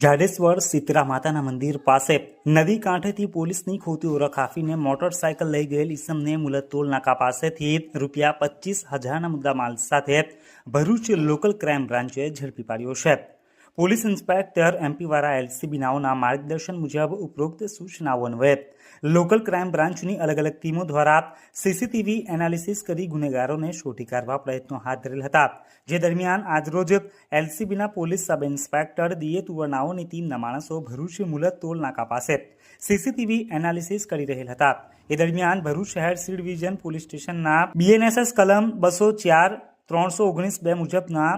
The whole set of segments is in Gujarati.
જાડેશ્વર સીતરા માતાના મંદિર પાસે નદી કાંઠેથી પોલીસની ખોટી ઓળખ આપીને મોટરસાયકલ લઈ ગયેલ ઈસમને મુલતોલ નાકા પાસેથી રૂપિયા પચીસ હજારના મુદ્દામાલ સાથે ભરૂચ લોકલ ક્રાઇમ બ્રાન્ચે ઝડપી પાડ્યો છે. પોલીસ ઇન્સ્પેક્ટર એમપીવાળા એલસીબી નાઓના માર્ગદર્શન મુજબ ઉપરોક્ત સૂચનાઓ અન્વયે લોકલ ક્રાઇમ બ્રાન્ચની અલગ અલગ ટીમો દ્વારા સીસીટીવી એનાલિસિસ કરી ગુનેગારોને શોધી કાઢવા પ્રયત્નો હાથ ધરેલ હતા. જે દરમિયાન આજરોજ એલસીબીના પોલીસ સબ ઇન્સ્પેક્ટર ડીએ તુવરનાઓની ટીમના માણસો ભરૂચ મુલત ટોલ નાકા પાસે સીસીટીવી એનાલિસિસ કરી રહેલ હતા. એ દરમિયાન ભરૂચ શહેર સી ડિવિઝન પોલીસ સ્ટેશનના બીએનએસએસ કલમ બસો ચાર ત્રણસો ઓગણીસ બે મુજબના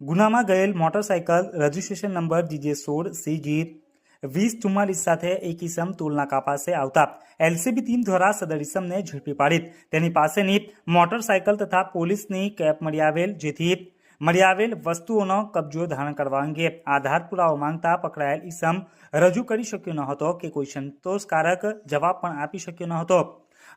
ગુનામાં ગયેલ મોટરસાયકલ રજિસ્ટ્રેશન નંબર જીજે સોળ સીજી વીસ ચુમ્માલીસ સાથે એક ઇસમ તુલનાકા પાસે આવતા એલસીબી ટીમ દ્વારા સદર ઇસમને ઝડપી પાડી. તેની પાસેની મોટરસાયકલ તથા પોલીસની કેપ મળી આવેલ જેથી મળી આવેલ વસ્તુઓનો કબજો ધારણ કરવા અંગે આધાર પુરાવો માંગતા પકડાયેલ ઇસમ રજૂ કરી શક્યો ન હતો કે કોઈ સંતોષકારક જવાબ પણ આપી શક્યો ન હતો.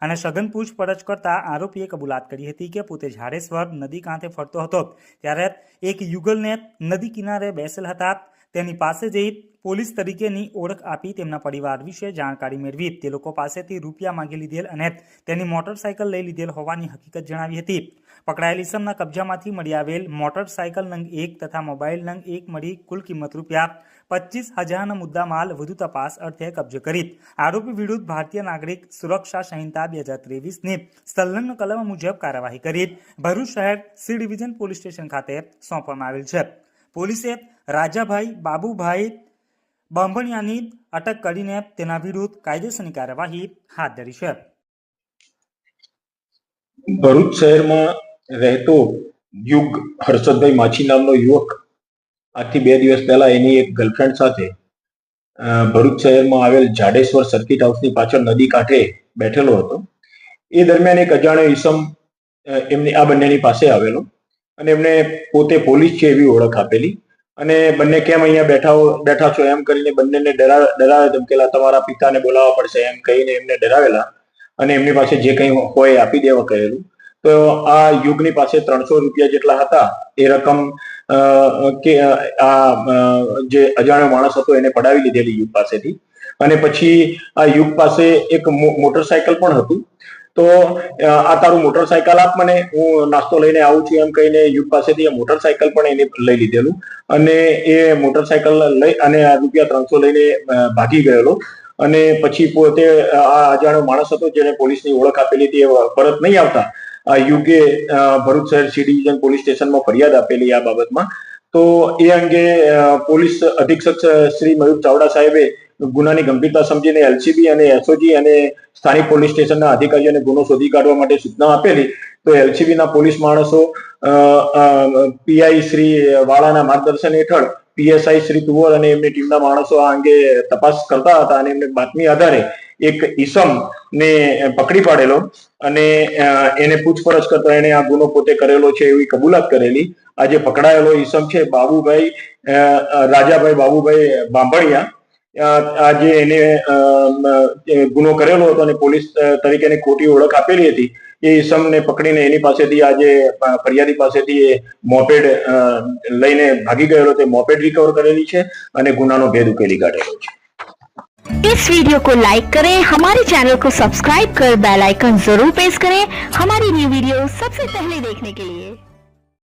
અને સઘન પૂછપરછ કરતા આરોપીએ કબૂલાત કરી હતી કે પોતે ઝાડેશ્વર નદી કાંઠે ફરતો હતો. ત્યારે એક યુગલને નદી કિનારે બેસેલ હતા. તેની પાસે જઈ પોલીસ તરીકેની ઓળખ આપી તેમના પરિવાર વિશે જાણકારી મેળવી. તે લોકો પાસેથી રૂપિયા માંગી લીધેલ અને તેની મોટરસાયકલ લઈ લીધેલ હોવાની હકીકત જણાવી હતી. પકડાયેલ ઇસમના કબજામાંથી મળી આવેલ મોટરસાયકલ નંગ એક તથા મોબાઈલ નંગ એક મળી કુલ કિંમત રૂપિયા પચીસ હજારના મુદ્દામાલ વધુ તપાસ અર્થે કબજે કરી. આરોપી વિરુદ્ધ ભારતીય નાગરિક સુરક્ષા સંહિતા બે હજાર ત્રેવીસની સંલગ્ન કલમ મુજબ કાર્યવાહી કરી. ભરૂચ શહેર સી ડિવિઝન પોલીસ સ્ટેશન ખાતે સોંપવામાં આવેલ છે. પોલીસે રાજાભાઈ, બાબુભાઈ બાંભણિયાની અટક કરીને તેના વિરુદ્ધ કાયદેસરની કાર્યવાહી હાથ ધરી છે. ભરૂચ શહેરમાં રહેતો યુગ હર્ષદભાઈ માછી નામનો યુવક આજથી બે દિવસ પહેલા એની એક ગર્લફ્રેન્ડ સાથે ભરૂચ શહેરમાં આવેલ જાડેશ્વર સર્કિટ હાઉસની પાછળ નદી કાંઠે બેઠેલો હતો. એ દરમિયાન એક અજાણ્યો ઈસમ એમની, આ બંનેની પાસે આવેલો અને એમને પોતે પોલીસ છે એવી ઓળખ આપેલી. અને બંને કેમ અહીંયા બેઠા બેઠા છો? એમ કરીને બંનેને ડરાવે ધમકેલા. તમારા પિતાને બોલાવવા પડશે એમ કહીને એમને ડરાવેલા. અને એમની પાસે જે કંઈ હોય આપી દેવા કહેલું. તો આ યુગની પાસે ત્રણસો રૂપિયા જેટલા હતા. એ રકમ કે આ જે અજાણ્યો માણસ હતો એને પડાવી લીધેલી યુગ પાસેથી. અને પછી આ યુગ પાસે એક મોટરસાયકલ પણ હતું. તો આ તારું મોટરસાયકલ આપ મને, હું નાસ્તો લઈને આવું છું એમ કહીને યુગ પાસેથી એ મોટરસાયકલ પણ એને લઈ લીધેલું. અને એ મોટરસાયકલ લઈ, અને રૂપિયા ત્રણસો લઈને ભાગી ગયેલો. અને પછી પોતે આ અજાણ્યો માણસ હતો જેને પોલીસની ઓળખ આપેલી હતી, એ પરત નહીં આવતા. આ યુગે ભરૂચ શહેર સી ડિવિઝન પોલીસ સ્ટેશનમાં ફરિયાદ આપેલી આ બાબતમાં. તો એ અંગે પોલીસ અધિક્ષક શ્રી મયુર ચાવડા સાહેબે ગુનાની ગંભીરતા સમજીને એલસીબી અને એસઓજી અને સ્થાનિક પોલીસ સ્ટેશનના અધિકારીઓને ગુનો શોધી કાઢવા માટે સૂચના આપેલી, તો એલસીબીના પોલીસ માણસો પીઆઈ શ્રી વાળાના માર્ગદર્શન હેઠળ પીએસઆઈ શ્રી તુવર અને એમની ટીમના માણસો આ અંગે તપાસ કરતા હતા અને એમને બાતમી આધારે એક ઈસમ ને પકડી પાડેલો અને એને પૂછપરછ કરતા એને આ ગુનો પોતે કરેલો છે એવી કબૂલાત કરેલી. આજે પકડાયેલો ઈસમ છે બાબુભાઈ રાજાભાઈ બાબુભાઈ બાંભણિયા. અ, આ જે એને અ, અ, એ ગુનો કરેલો હતો અને પોલીસ અ, તરીકેની ખોટી ઓળખ આપેલી હતી એ ઈસમને પકડીને એની પાસેથી આજે અ, ફરિયાદી પાસેથી એ મોપેડ અ, લઈને ભાગી ગયેલો તે મોપેડ રિકવર કરેલી છે અને ગુનાનો ભેદ ઉકેલી કાઢેલો છે इस वीडियो को लाइक करें हमारे चैनल को सब्सक्राइब कर बेल आइकन जरूर प्रेस करें हमारी न्यू वीडियो सबसे पहले देखने के लिए